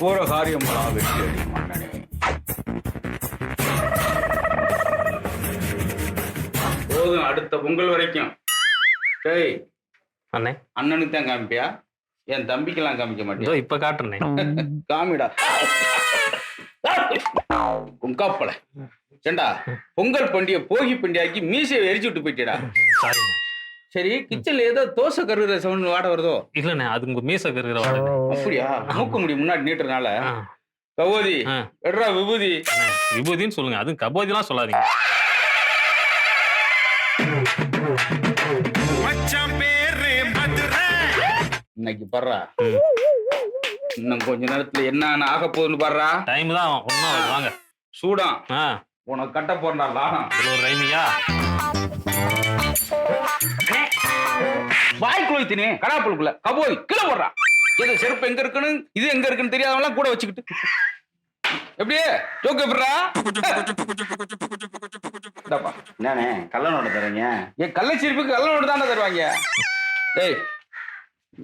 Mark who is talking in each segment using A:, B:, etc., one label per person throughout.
A: போற காரியமெல்லாம் வெற்றி அடி மன்னனே போதும் அடுத்த பொங்கல் வரைக்கும். டேய்
B: அண்ணே.
A: அண்ணனுக்கு தான் காமிப்பியா? என் தம்பிக்கெல்லாம் காமிக்க
B: இதோ
A: மாட்டியா
B: இப்ப காட்டுறேனே.
A: காமிடா. உங்காப்பல ஏண்டா பொங்கல் பண்டிகை போகி பண்டிகைக்கு மீசையை எரிச்சு விட்டு போயிட்டேடா
B: சாரி
A: கிச்சன்ல ஏதோ தோசை கருகிற சவுண்ட் வாட வருதோ?
B: இல்லண்ணே அது உங்க மீச கருகிற வாடகை
A: அப்படியா? மூக்கு முடி முன்னாடி நீட்டுறனால.
B: ஆ.
A: எட்ரா விபூதி.
B: விபூதின்னு சொல்லுங்க. அதுவும் கபோதிலாம் சொல்லாதீங்க.
C: மச்சான் பேரு மதுரை.
A: இன்னைக்கு பர்றா. இன்னும் கொஞ்ச நேரத்துல என்ன ஆக போகுதுன்னு பாடுறா.
B: டைம் தான் ஒன்றும் வாங்க.
A: சூடான். உனக்கு கட்ட போறா லாடம்
B: இதுல ஒரு ரைமியா?
A: வாய்க்குள்ள தினே கடாப்புளுக்குள்ள கபோதி கீழே போடுறா. ஏதோ செருப்பு எங்க இருக்குன்னு இது எங்க இருக்குன்னு தெரியாதவங்களாம் கூட வச்சுக்கிட்டு. எப்படியே ஜோக்கு இந்தாப்பா.
D: என்னண்ணே கள்ளனோட தரீங்க
A: என் கள்ளச்சீர்ப்புக்கு கள்ளனோடு தானே தருவாங்க. டேய்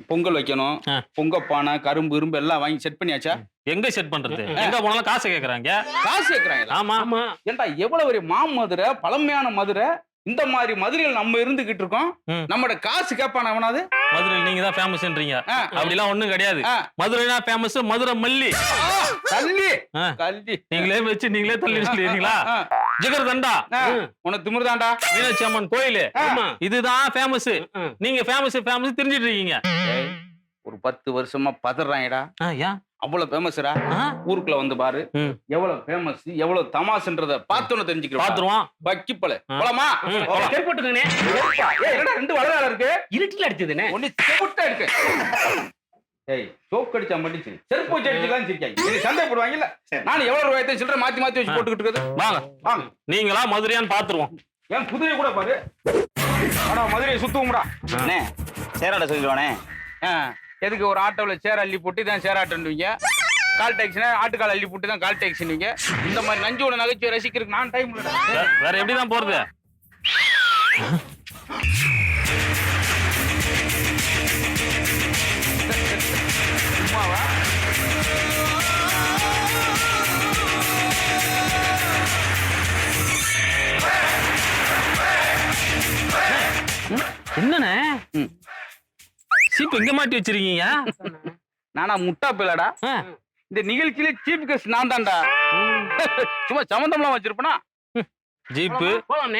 A: பொங்கல் வைக்கணும். பொங்க பானை கரும்பு இரும்பு எல்லாம் வாங்கி செட் பண்ணியாச்சா?
B: எங்க செட் பண்றது? எங்க போனாலும் காசு கேக்குறாங்க.
A: காசு கேட்கறாங்க
B: ஆமா. ஆமா.
A: ஏன்டா எவ்வளவு ஒரு மாமதுரை பழமையான மதுரை இந்த மாதிரி மதுரையில் நம்ம இருந்துகிட்டு இருக்கோம். நம்மட காசு கேட்பான அவனாவது
B: மதுரையில் நீங்க தான் ஃபேமஸ்ன்றீங்க. அப்படிலாம் ஒண்ணும் கிடையாது. மதுரைனா ஃபேமஸ் மதுரை மல்லி.
A: ஆ. கல்வி
B: நீங்களே வச்சு நீங்களே தள்ளி வச்சுட்டீங்களா
A: ஆ,
B: ஜிகர் தண்டா.
A: ஆ, உனக்கு திமிர்தான்டா
B: மீனாட்சி அம்மன் கோயில். இதுதான் ஃபேமஸ் நீங்க ஃபேமஸ் ஃபேமஸ் தெரிஞ்சிட்டு இருக்கீங்க.
A: ஒரு பத்து வருஷமா பதறாங்கடா
B: ஏன்
A: அவ்வளவு ஃபேமஸ்ரா? ஊருக்குள்ள வந்து பாரு. எவ்வளவு ஃபேமஸ் எவ்வளவு தமாசுன்றத பார்த்தோன்னு தெரிஞ்சுக்கிறோம்.
B: பாத்துருவோம்
A: வக்கிப்பல.
B: ஆ.
A: போலாமா? என்னடா ரெண்டு வளர இருக்கு?
E: இருட்டில் அடிச்சதுண்ணே
A: ஒண்ணு செவுட்டா இருக்கு. ஏய் சோக்கு அடிச்சா மடிச்சு செருப்பு வச்சு அடிச்சுக்கலாம் சிரிக்காங்க இது சண்டை போடுவாங்கல்ல நானும் எவ்வளவு ரூபாயத்தை சில்லற மாத்தி மாத்தி வச்சு போட்டுக்கிட்டு இருக்குது?
B: வாங்க.
A: வாங்க.
B: நீங்களா மதுரையான்னு பாத்துருவோம்.
A: ஏன் குதிரை கூட பாரு. ஆனா மதுரையை சுத்துவோம்டா
D: அண்ணே சேராட சொல்லிடுவானே.
A: ஆ, எதுக்கு ஒரு ஆட்டோவில் சேர் அள்ளி போட்டு தான் சேர் ஆட்டோன்னுவீங்க? கால் டாக்ஸினா ஆட்டுக்கால் அள்ளி போட்டு தான் கால் டாக்ஸின்னுவீங்க. இந்த மாதிரி நஞ்சோட நகைச்சுவை ரசிக்கிறதுக்கு நான் டைம்
B: வேற எப்படிதான் போறது? சீப்பு எங்க மாட்டி வச்சிருக்கீங்க?
A: நானா முட்டா பிள்ளடா.
B: ஆ,
A: இந்த நிகழ்ச்சியில சீஃப் கெஸ்ட் நான் தான்டா. சும்மா சம்மந்தம்லாம் வச்சிருப்பனா?
B: ஜீப்பு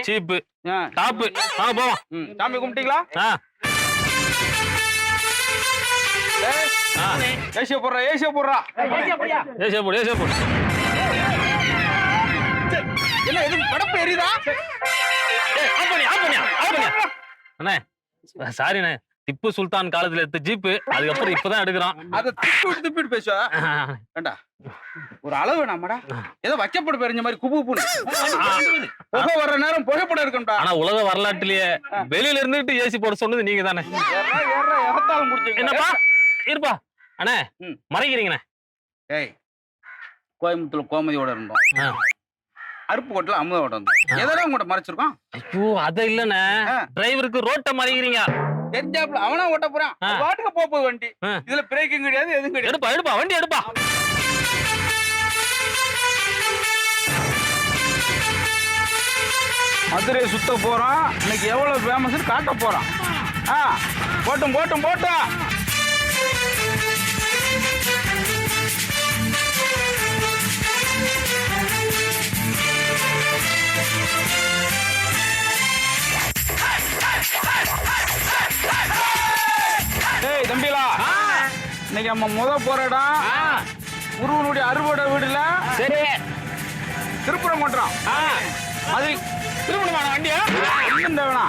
B: சீப்பு
A: ஆ,
B: டாப்பு. வாங்க போவோம்
A: ம், சாமி கும்பிட்டீங்களா?
B: ஆ,
A: ஏய்,
B: ஆ.
A: ஏசிய போடுறா ஏசிய போடுறா.
E: ஏசியா
B: போடு ஏசியா போடு.
A: என்ன எதுவும் கடப்பு எரியுதா?
B: ஆஃப் பண்ணியா, ஆஃப் பண்ணியா, ஆஃப் பண்ணியா. அண்ணே சாரிண்ணே திப்பு சுல்தான் காலத்துல எடுத்த ஜீப்பு அதுக்கப்புறம் இப்பதான் எடுக்கிறோம்
A: அதை திப்பி விட்டு திப்பிட்டு பேசுவா ஏண்டா? ஒரு அளவு வேணாமடா. ஏதோ வைக்கப்பட பெரிஞ்ச மாதிரி குபு குப்புன்னு புகை வர்ற நேரம் புகைப்படம் இருக்கணும்டா
B: ஆனா உலக வரலாற்றிலேயே வெளியில இருந்துட்டு ஏசி போட சொன்னது நீங்க தானே. என்னப்பா? இருப்பா. அண்ணே. மறைக்கிறீங்கண்ணே.
A: ஏய் கோயம்புத்தூர்ல கோமதியோட இருந்தோம். அருப்புக்கோட்டில் இருந்தோம் எதெல்லாம் உங்கள்கிட்ட மறைச்சிருக்கோம்?
B: ஐயோ அத இல்லண்ணே. டிரைவருக்கு ரோட்டை மறைக்கிறீங்க.
A: தெரிஞ்சாப்புல அவனா ஓட்ட போறான். பாட்டுக்கு போக போகுது வண்டி. இதுல பிரேக்கிங் கிடையாது எதுவும் கிடையாது.
B: எடுப்பா எடுப்பா வண்டி எடுப்பா.
A: மதுரையை சுத்த போறான். இன்னைக்கு எவ்வளவு ஃபேமஸ்னு காட்ட போறான். ஆ போட்டும் போட்டும் போட்டும். இன்னைக்கு நம்ம முத போற இடம் குருவனுடைய அறுவடை வீடுல
E: சரி.
A: திருப்புறம் கொட்டுறோம் மதுரை திருமணமான வண்டியா? ஒண்ணும் தேவனா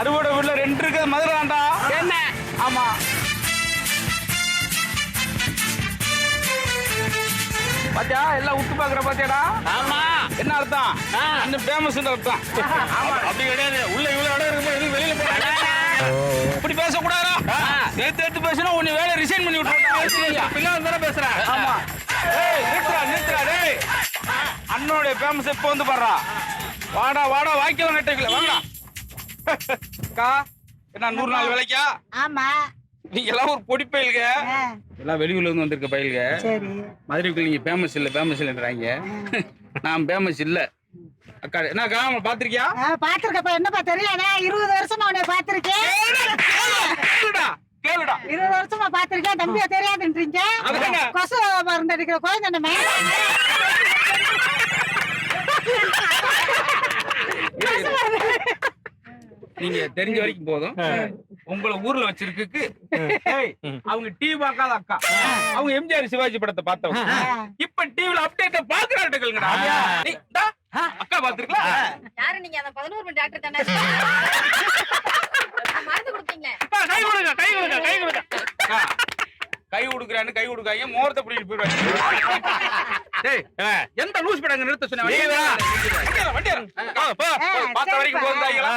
A: அறுவடை வீட்டுல ரெண்டு இருக்குது மதுரை தான்டா
E: என்ன?
A: ஆமா. பாத்தியா? எல்லாம் உத்து பாக்குற பாத்தியாடா?
E: ஆமா.
A: என்ன அர்த்தம். இன்னும் ஃபேமஸ் அர்த்தம்.
B: அப்படி கிடையாது. உள்ள இவ்வளவு இடம் இருக்கும்போது வெளியில போறாங்க
A: இப்படி பேசக்கூடாதா நேத்து எடுத்து பேசினா உன்னை வேலை
B: தானே பேசுறேன்
A: ஆமா. ஏய் நிறுத்துறா நிறுத்துறா டேய். அண்ணனுடைய ஃபேமஸ் எப்போ வந்து பாடுறா? வாடா வாடா வாய்க்கலாம் நெட்டைக்கல வாங்கடா அக்கா என்ன நூறு நாள் வேலைக்கா?
F: ஆமா.
A: நீங்க எல்லாம் ஒரு பொடி பயிலுங்க. எல்லாம் வெளியூர்ல இருந்து வந்திருக்க பயிலுங்க.
E: சரி.
A: மதுரைக்குள்ள நீங்க ஃபேமஸ் இல்ல ஃபேமஸ் இல்லைன்றாங்க. நான் ஃபேமஸ் இல்ல. அக்கா என்ன அக்கா அவனை பாத்திருக்கியா
E: பாத்திருக்கப்ப என்னப்பா தெரியாதா இருபது வருஷமா உன்னை பாத்திருக்கேன்
A: கேளுடா.
E: இருபது வருஷமா பாத்திருக்கேன் தம்பியா தெரியாதுன்றீங்க. கொசு மருந்து அடிக்கிற குழந்தை நம்ம
A: நீங்க தெரிஞ்ச வரைக்கும் போதும். உங்களை ஊர்ல வச்சிருக்கு அவங்க டிவி பார்க்காத அக்கா. அவங்க எம்ஜிஆர் சிவாஜி படத்தை பார்த்தவங்க. இப்ப டிவில அப்டேட்ட பாக்குறாட்டுங்கடா அக்கா பாத்துருக்கலாம்
F: யாரு நீங்க அந்த பதினோரு மணி டாக்டர் தானே? மருந்து கொடுத்தீங்களே
A: கை கொடுங்க கை கொடுங்க கை கொடுங்க அக்கா, கை கொடுக்குறான்னு கை கொடுக்காங்க மோரத்தை பிடிச்சிட்டு போயிடுவாங்க எந்த லூஸ் படங்க நிறுத்த சொன்ன வண்டி வண்டி வண்டி பார்த்த வரைக்கும் போகுதாங்களா